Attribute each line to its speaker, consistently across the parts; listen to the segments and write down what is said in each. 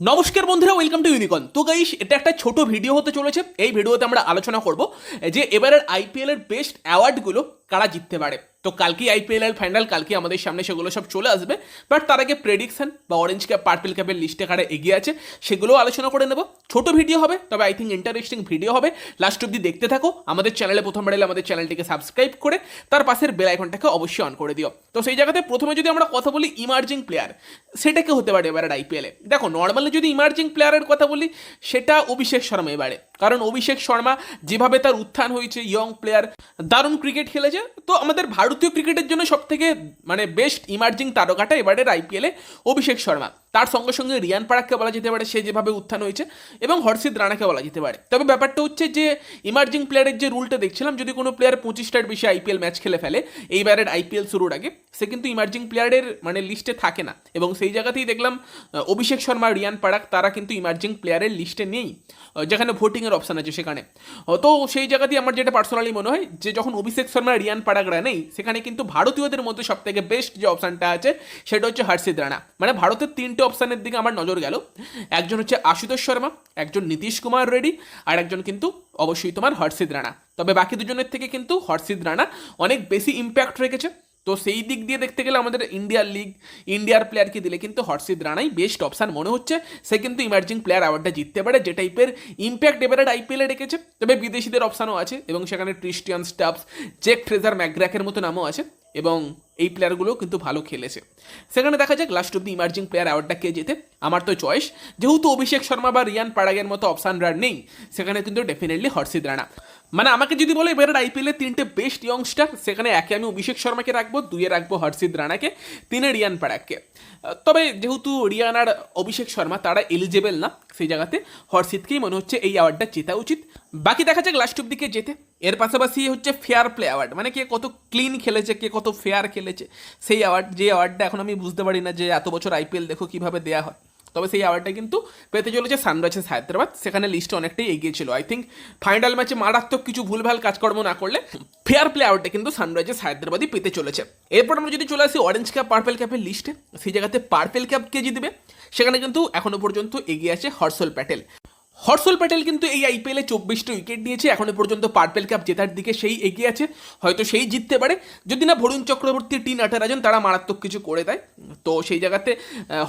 Speaker 1: নমস্কার বন্ধুরা welcome to ইউনিকন তো গাইস এটা একটা ছোট ভিডিও হতে চলেছে। এই ভিডিওতে আমরা আলোচনা করব যে এবারের আইপিএলের বেস্ট অ্যাওয়ার্ডগুলো কারা জিততে পারে। তো কালকে আইপিএল এর ফাইনাল কালকে আমাদের সামনে সেগুলো সব চলে আসবে। বাট তার আগে প্রেডিকশন বা অরেঞ্জ ক্যাপ পার্পল ক্যাপের লিস্টে কারা এগিয়ে আছে সেগুলো আলোচনা করে নেব। ছোট ভিডিও হবে, তবে আই থিঙ্ক ইন্টারেস্টিং ভিডিও হবে। লাস্ট অব্দি দেখতে থাকো, আমাদের চ্যানেলে প্রথমবার এলে আমাদের চ্যানেলটিকে সাবস্ক্রাইব করে, তার পাশের বেল আইকনটাকে অবশ্যই অন করে দিও। তো সেই জায়গাতে প্রথমে যদি আমরা কথা বলি ইমার্জিং প্লেয়ার সেটা কে হতে পারে এবারে আইপিএলে দেখো নর্মালি যদি ইমার্জিং প্লেয়ারের কথা বলি, সেটা অভিষেক শর্মা এবারে। কারণ অভিষেক শর্মা যেভাবে তার উত্থান হয়েছে ইয়ং প্লেয়ার দারুণ ক্রিকেট খেলেছে। তো আমাদের ভারতীয় ক্রিকেটের জন্য সবথেকে মানে বেস্ট ইমার্জিং তারকাটা এবারের আইপিএলে অভিষেক শর্মা। তার সঙ্গে সঙ্গে রিয়ান পারাককে বলা যেতে পারে, সে যেভাবে উত্থান হয়েছে, এবং হর্ষিত রানাকে বলা যেতে পারে। তবে ব্যাপারটা হচ্ছে যে ইমার্জিং প্লেয়ারের যে রুলটা দেখছিলাম, যদি কোনো প্লেয়ার পঁচিশটার বেশি আইপিএল ম্যাচ খেলে ফেলে, এইবারের আইপিএল শুরুর আগে, সে কিন্তু ইমার্জিং প্লেয়ারের মানে লিস্টে থাকে না। এবং সেই জায়গাতেই দেখলাম অভিষেক শর্মা, রিয়ান পারাক, তারা কিন্তু ইমার্জিং প্লেয়ারের লিস্টে নেই যেখানে ভোটিংয়ের অপশান আছে সেখানে। তো সেই জায়গাতেই আমার যেটা পার্সোনালি মনে হয়, যে যখন অভিষেক শর্মা, রিয়ান পারাকরা নেই সেখানে কিন্তু ভারতীয়দের মধ্যে সব থেকে বেস্ট যে অপশানটা আছে, সেটা হচ্ছে হর্ষিত রানা। মানে ভারতের তিনটে অপশানের দিকে আমার নজর গেল। একজন হচ্ছে আশুতোষ শর্মা, একজন নীতিশ কুমার রেড্ডি, আর একজন কিন্তু অবশ্যই তোমার হর্ষিত রানা। তবে বাকি দুজনের থেকে কিন্তু হর্ষিত রানা অনেক বেশি ইম্প্যাক্ট রেখেছে। তো সেই দিক দিয়ে দেখতে গেলে আমাদের ইন্ডিয়ার লিগ ইন্ডিয়ার প্লেয়ারকে দিলে কিন্তু হর্ষিত রানাই বেস্ট অপশান মনে হচ্ছে। সে কিন্তু ইমার্জিং প্লেয়ার অ্যাওয়ার্ডটা জিততে পারে, যে টাইপের ইম্প্যাক্ট এবারে আইপিএলে রেখেছে। তবে বিদেশিদের অপশানও আছে, এবং সেখানে ক্রিস্টিয়ান স্টাফস জেক ট্রেজার ম্যাকগ্র্যাকের মতো নামও আছে। এবং এই প্লেয়ারগুলো কিন্তু ভালো খেলেছে। সেখানে দেখা যাক last of the emerging player অ্যাওয়ার্ডটা কে যেতে আমার তো চয়েস যেহেতু অভিষেক শর্মা বা রিয়ান পাড়াগের মতো অপশান রান নেই, সেখানে কিন্তু ডেফিনেটলি হর্ষিত রানা। মানে আমাকে যদি বলে এবারে আইপিএল তিনটে বেস্ট ইয়ংস্টার সেখানে একে আমি অভিষেক শর্মাকে রাখব, দুইয়ে রাখব হর্ষিত রানাকে, তিনে রিয়ান পাড়াককে তবে যেহেতু রিয়ান আর অভিষেক শর্মা, তারা এলিজেবল না, সেই জায়গাতে হর্ষিতকেই মনে হচ্ছে এই অ্যাওয়ার্ডটা জেতা উচিত। বাকি দেখা যাক লাস্ট অব দিকে যেতে এর পাশাপাশি হচ্ছে ফেয়ার প্লে অ্যাওয়ার্ড মানে কে কত ক্লিন খেলেছে, কে কত ফেয়ার খেলেছে। সেই অ্যাওয়ার্ড যে অ্যাওয়ার্ডটা এখন আমি বুঝতে পারি না যে এত বছর আইপিএল দেখো কীভাবে দেওয়া হয়। তবে সেই অ্যাওয়ার্ডটা কিন্তু পেতে চলেছে সানরাইজার্স হায়দ্রাবাদ। সেখানে লিস্টে অনেকটাই এগিয়ে ছিল। আই থিঙ্ক ফাইনাল ম্যাচে মারাত্মক কিছু ভুলভাল কাজকর্ম না করলে ফেয়ার প্লে অ্যাওয়ার্ডটা কিন্তু সানরাইজার্স হায়দ্রাবাদই পেতে চলেছে। এরপর আমরা যদি চলে আসি অরেঞ্জ ক্যাপ পার্পেল ক্যাপের লিস্টে সেই জায়গাতে পার্পেল ক্যাপ কে জিতবে? সেখানে কিন্তু এখনও পর্যন্ত এগিয়ে আছে হর্ষল প্যাটেল। হর্ষল প্যাটেল কিন্তু এই আইপিএলে চব্বিশটা উইকেট দিয়েছে এখনও পর্যন্ত পার্পেল কাপ জেতার দিকে সেই এগিয়ে আছে। হয়তো সেই জিততে পারে। যদি না ভরুণ চক্রবর্তী টি নাটারাজন তারা মারাত্মক কিছু করে দেয়। তো সেই জায়গাতে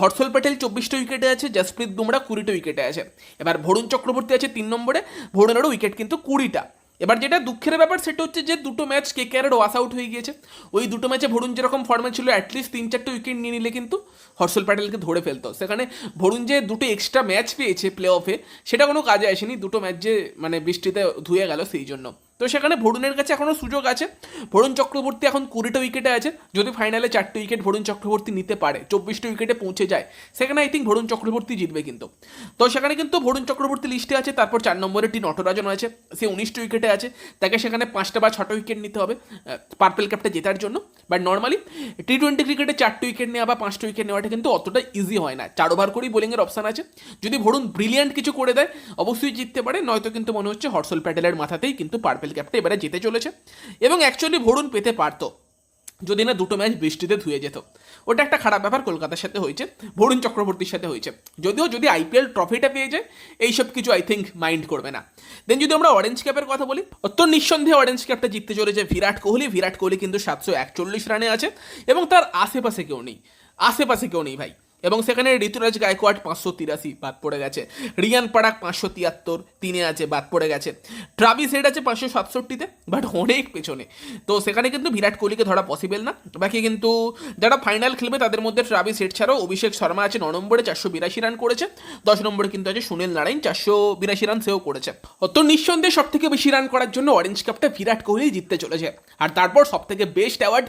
Speaker 1: হর্ষল প্যাটেল চব্বিশটা উইকেটে আছে, জসপ্রীত বুমরা কুড়িটা উইকেটে আছে। এবার ভরুণ চক্রবর্তী আছে তিন নম্বরে। ভরুণেরও উইকেট কিন্তু কুড়িটা। এবার যেটা দুঃখের ব্যাপার, সেটা হচ্ছে যে দুটো ম্যাচ কে কে ওয়াশ আউট হয়ে গিয়েছে। ওই দুটো ম্যাচে ভরুণ যেরকম ফর্মে ছিল অ্যাটলিস্ট তিন চারটে উইকেট নিয়ে নিলে কিন্তু হর্ষল প্যাটেলকে ধরে ফেলতো। সেখানে ভরুন যে দুটো এক্সট্রা ম্যাচ পেয়েছে প্লে অফে সেটা কোনো কাজে আসেনি। দুটো ম্যাচ যে মানে বৃষ্টিতে ধুয়ে গেল, সেই জন্য। তো সেখানে ভরুণের কাছে এখনও সুযোগ আছে। ভরুণ চক্রবর্তী এখন কুড়িটা উইকেটে আছে। যদি ফাইনালে চারটে উইকেট ভরুণ চক্রবর্তী নিতে পারে, চব্বিশটা উইকেটে পৌঁছে যায়, সেখানে আই থিঙ্ক ভরুণ চক্রবর্তী জিতবে কিন্তু। তো সেখানে কিন্তু ভরুণ চক্রবর্তী লিস্টে আছে, তারপর চার নম্বরে টি নটরাজন আছে, সে উনিশটা উইকেটে আছে, তাকে সেখানে পাঁচটা বা ছটা উইকেট নিতে হবে পার্পেল ক্যাপটা জেতার জন্য। বাট নর্মালি টি টোয়েন্টি ক্রিকেটে চারটে উইকেট নেওয়া বা পাঁচটা উইকেট নেওয়াটা কিন্তু অতটা ইজি হয় না। চার ওভার করেই বোলিংয়ের অপশান আছে। যদি ভরুণ ব্রিলিয়ান্ট কিছু করে দেয়, অবশ্যই জিততে পারে, নয়তো কিন্তু মনে হচ্ছে হর্ষল প্যাটেলের মাথাতেই কিন্তু পার্পেল ক্যাপটা এবারে জিতে চলেছে। এবং অ্যাকচুয়ালি ভরুণ পেতে পারতো, যদি না দুটো ম্যাচ বৃষ্টিতে ধুয়ে যেত। ওটা একটা খারাপ ব্যাপার কলকাতার সাথে হয়েছে বরুণ চক্রবর্তীর সাথে হয়েছে। যদিও যদি আইপিএল ট্রফিটা পেয়ে যায়, এইসব কিছু আই থিঙ্ক মাইন্ড করবে না। দেন যদি আমরা অরেঞ্জ ক্যাপের কথা বলি অত নিঃসন্দেহে অরেঞ্জ ক্যাপটা জিততে চলেছে বিরাট কোহলি। বিরাট কোহলি কিন্তু সাতশো একচল্লিশ রানে আছে, এবং তার আশেপাশে কেউ নেই। আশেপাশে কেউ নেই ভাই। এবং সেখানে ঋতুরাজ গায়কোয়াড পাঁচশো তিরাশি বাদ পড়ে গেছে। রিয়ান পাড়াক পাঁচশো তিয়াত্তর, তিনে আছে বাদ পড়ে গেছে। ট্রাভিস হেড আছে পাঁচশো সাতষট্টিতে, বাট অনেক পেছনে। তো সেখানে কিন্তু বিরাট কোহলিকে ধরা পসিবল না। বাকি কিন্তু যারা ফাইনাল খেলবে তাদের মধ্যে ট্রাভিস হেড ছাড়াও অভিষেক শর্মা আছে ন নম্বরে, চারশো বিরাশি রান করেছে। দশ নম্বরে কিন্তু আছে সুনীল নারায়ণ, চারশো বিরাশি রান সেও করেছে। তো নিঃসন্দেহে সব থেকে বেশি রান করার জন্য অরেঞ্জ কাপটা বিরাট কোহলি জিততে চলেছে। আর তারপর সব থেকে best award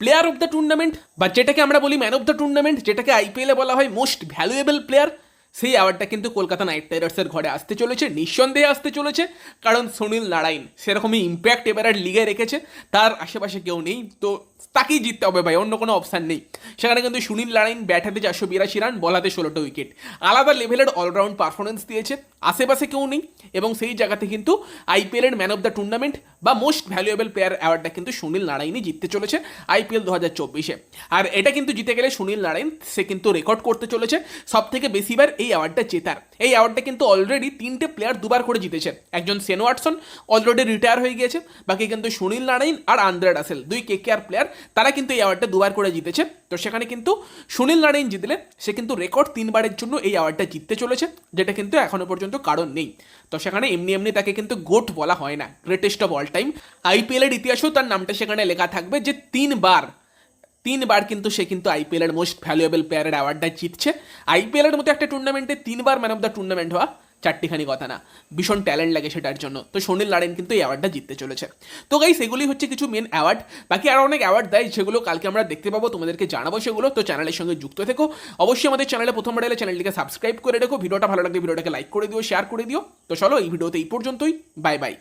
Speaker 1: player of the tournament বা যেটাকে আমরা বলি ম্যান অফ দ্য টুর্নামেন্ট যেটাকে আইপিএলে বলা হয় মোস্ট ভ্যালুয়েবল প্লেয়ার সেই অ্যাওয়ার্ডটা কিন্তু কলকাতা নাইট রাইডার্সের ঘরে আসতে চলেছে, নিঃসন্দেহে আসতে চলেছে, কারণ সুনীল নারায়ণ সেরকমই ইম্প্যাক্ট এবার লিগে রেখেছে, তার আশেপাশে কেউ নেই, তো তাকেই জিততে হবে ভাই, অন্য কোনো অপশান নেই। সেখানে কিন্তু সুনীল নারায়ণ ব্যাট হাতে চারশো বিরাশি রান বল হাতে ষোলোটা উইকেট আলাদা লেভেলের অলরাউন্ড পারফরমেন্স দিয়েছে, আশেপাশে কেউ নেই, এবং সেই জায়গাতে কিন্তু আইপিএলের ম্যান অফ দ্য টুর্নামেন্ট বা মোস্ট ভ্যালুয়েবল প্লেয়ার অ্যাওয়ার্ডটা কিন্তু সুনীল নারায়ণই জিততে চলেছে আইপিএল দু হাজার চব্বিশে। আর এটা কিন্তু জিতে গেলে সুনীল নারায়ণ, সে কিন্তু রেকর্ড করতে চলেছে সব থেকে বেশিবার এই অ্যাওয়ার্ডটা জেতার। এই অ্যাওয়ার্ডটা কিন্তু অলরেডি তিনটে প্লেয়ার দুবার করে জিতেছে। একজন সেন ওয়াটসন অলরেডি রিটায়ার হয়ে গিয়েছে, বাকি কিন্তু সুনীল নারায়ণ আর আন্দ্রে রাসেল, দুই কে কে আর প্লেয়ার তারা কিন্তু এই অ্যাওয়ার্ডটা দুবার করে জিতেছে। তো সেখানে কিন্তু সুনীল নারায়ণ জিতলে, সে কিন্তু রেকর্ড তিনবারের জন্য এই অ্যাওয়ার্ডটা জিততে চলেছে, যেটা কিন্তু এখনও পর্যন্ত কারণ নেই। তো সেখানে এমনি এমনি তাকে কিন্তু গোট বলা হয় না গ্রেটেস্ট অফ অল টাইম আইপিএলের ইতিহাসেও তার নামটা সেখানে লেখা থাকবে যে তিনবার তিনবার কিন্তু সে কিন্তু আইপিএলের মোস্ট ভ্যালুয়েবল প্লেয়ারের অ্যাওয়ার্ডটা জিতছে। আইপিএলের মতো একটা টুর্নামেন্টে তিনবার ম্যান অফ দ্য টুর্নামেন্ট হওয়া চারটিখানি কথা না। ভীষণ ট্যালেন্ট লাগে সেটার জন্য। তো সোনিল নারায়ণ কিন্তু এই অ্যাওয়ার্ডটা জিততে চলেছে। তো গাই সেগুলি হচ্ছে কিছু মেন অ্যাওয়ার্ড বাকি আরও অনেক অ্যাওয়ার্ড দেয়, সেগুলো কালকে আমরা দেখতে পাবো, তোমাদেরকে জানাব সেগুলো। তো চ্যানেলের সঙ্গে যুক্ত থেকো। অবশ্যই আমাদের চ্যানেলে প্রথমবার এলে চ্যানেলটিকে সাবস্ক্রাইব করে রেখো। ভিডিওটা ভালো লাগে ভিডিওটাকে লাইক করে দিও শেয়ার করে দিও। তো চলো এই ভিডিওতে এই পর্যন্তই। Bye bye